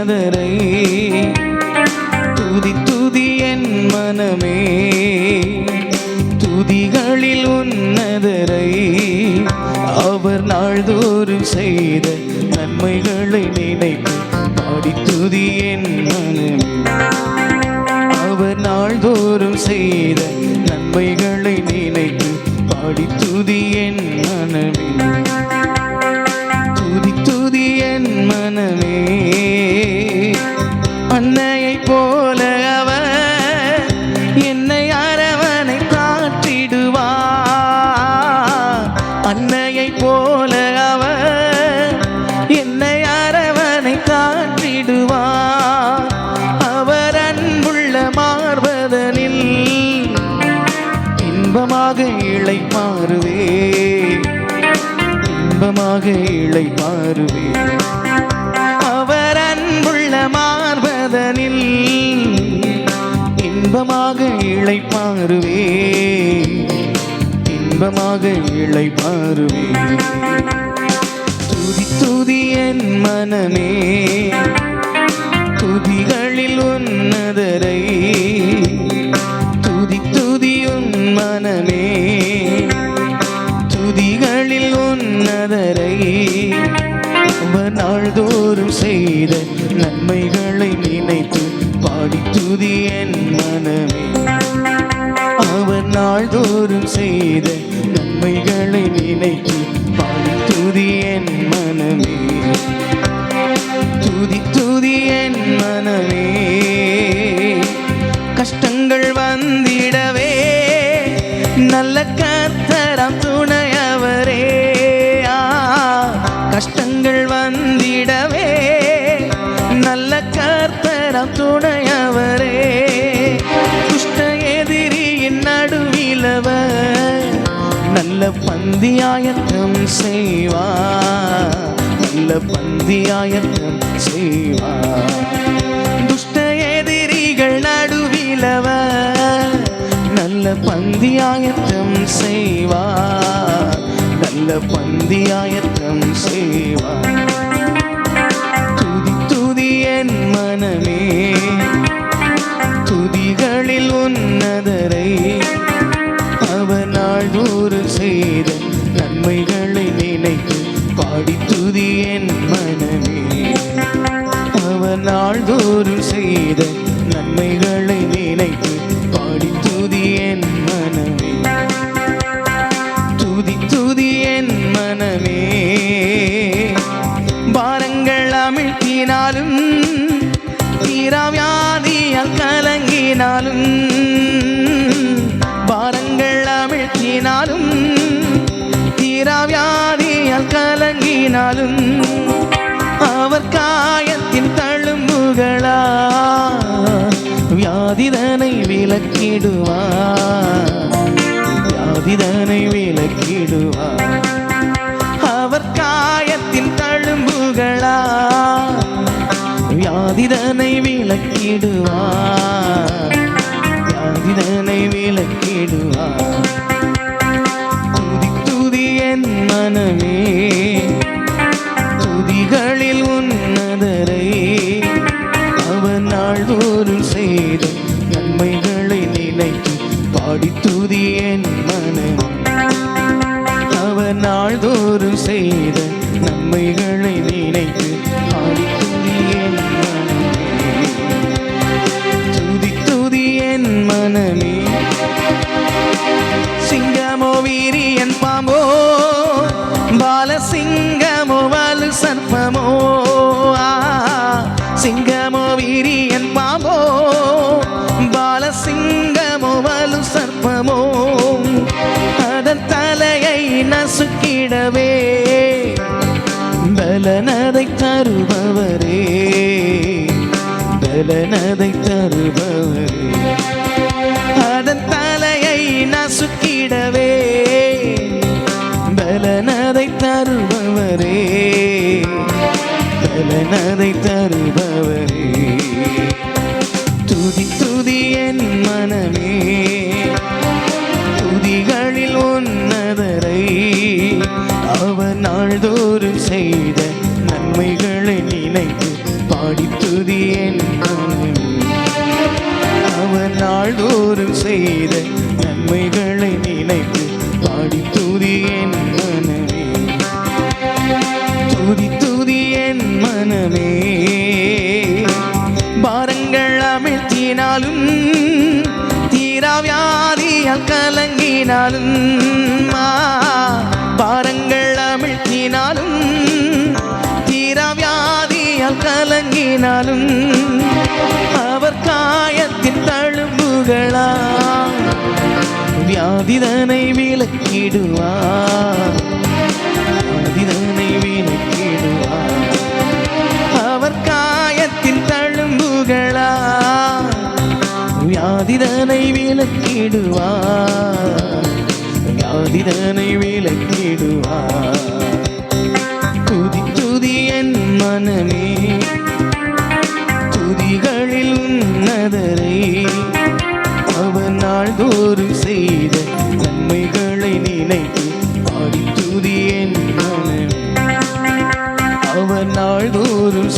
அதனை துதி துதி என் மனமே. துதிகளில் உன்னதரை அவர் நாள்தோறும் செய்த நன்மைகளை நினைத்து பாடி துதி என் மனமே. அவர் நாள்தோறும் செய்த நன்மைகளை நினைத்து பாடி துதி என் மனமே. அன்னையை போல அவர் என்னை அரவணை காட்டிடுவா அன்னையை போல அவர் என்னை அரவணை காட்டிடுவா அவர் அன்புள்ள மார்பதனில் இன்பமாக இழை மாறுவே இன்பமாக இழை மாறுவே இன்பமாக இளை இன்பமாக இளை மாறுவே. துதி துதி என் மனமே. துதிகளில் உன்னதரை. துதி துதி உன் மனமே. துதிகளில் உன்னதரை. அவர் நாள்தோறும் செய்த நன்மைகளை நினைத்து பாடி துதி என் மனமே. நாள்தோறும் செய்த நன்மைகளை நினைத்து பாடி துதி என் மனமே. துதி துதி என் மனமே. கஷ்டங்கள் நல்ல பந்தியாயத்தம் செய்வா. நல்ல பந்தியாயத்தம் செய்வா. துஷ்ட எதிரிகள் நடுவிலவ நல்ல பந்தியாயத்தம் செய்வா. நல்ல பந்தியாயத்தம் செய்வா. துதி துதி என் மனமே துதிகளில் உன்னதரை செய்த நன்மைகளை நினைத்து பாடி துதி என் மனமே. அவர் நாள்தோறும் செய்த நன்மைகளை நினைத்து பாடி துதி என் மனமே. துதி துதி என் மனமே. பாரங்கள் அமிழ்த்தினாலும் தீராவியாதியால் கலங்கினாலும் தழும்புகளா வியாதிதனை விலக்கிடுவார் பலனதை தருபவரே. பலனதை தருபவரே. அதன் தலையை நசுக்கிடவே பலனதை தருபவரே. பலனதை தருபவரே. துதி துதி என் மனமே. துதிகளில் உன்னதரை. அவர் நாள்தோறும் செய்த நன்மைகளை நினைத்து பாடித்துதி துதி என் நாள்தோறும் செய்த நன்மைகளை நினைத்து பாடித்துதி என் மனமே துதி துதி என் மனமே. பாரங்கள் அமிழ்த்தினாலும் தீரா வியாதியால் கலங்கினாலும் பார கலங்கினாலும் அவர் காயத்தின் தழும்புகளா வியாதிதனை விலக்கிடுவார் வியாதிதனை விலக்கிடுவார் அவர் காயத்தின் தழும்புகளா வியாதிதனை விலக்கிடுவார் வியாதிதனை விலக்கிடுவார் துதி துதி என் மனமே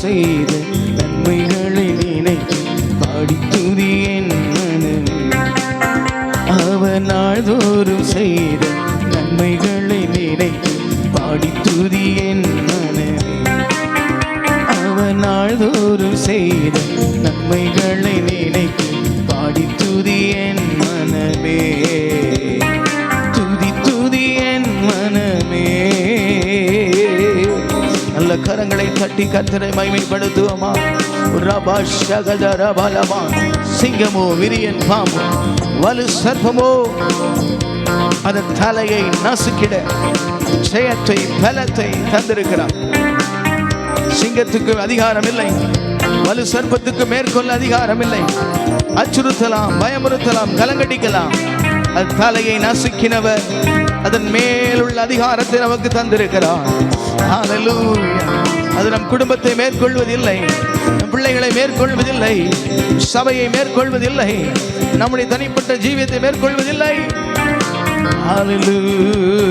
செய்த நன்மைகளை நினைத்து பாடி என் மனமே அவர் நாள்தோறும் செய்த நன்மைகளை நினைத்து பாடி என் மனமே அவர் நாள்தோறும் செய்த நன்மைகளை நினைத்து பாடி என் மனமே நல்ல கரங்களை தட்டி கத்தரை மகிமைப்படுத்துவோமா? ரபா ஷகத ரபலமா சிங்கமோ விரியன் பாம்பு. வலு சர்ப்பமோ. அதன் தலையை நசுக்கிட ஜெயத்தை பலத்தை தந்திருக்கிறார். சிங்கத்துக்கு அதிகாரம் இல்லை வலு சர்ப்பத்துக்கு மேற்கொள்ள அதிகாரம் இல்லை அச்சுறுத்தலாம் பயமுறுத்தலாம் கலங்கடிக்கலாம். அதன் தலையை நசுக்கினவர் அதன் மேலுள்ள அதிகாரத்தை நமக்கு தந்திருக்கிறார். அது நம் குடும்பத்தை மேற்கொள்வதில்லை நம் பிள்ளைகளை மேற்கொள்வதில்லை சபையை மேற்கொள்வதில்லை நம்முடைய தனிப்பட்ட ஜீவியத்தை மேற்கொள்வதில்லை. Hallelujah.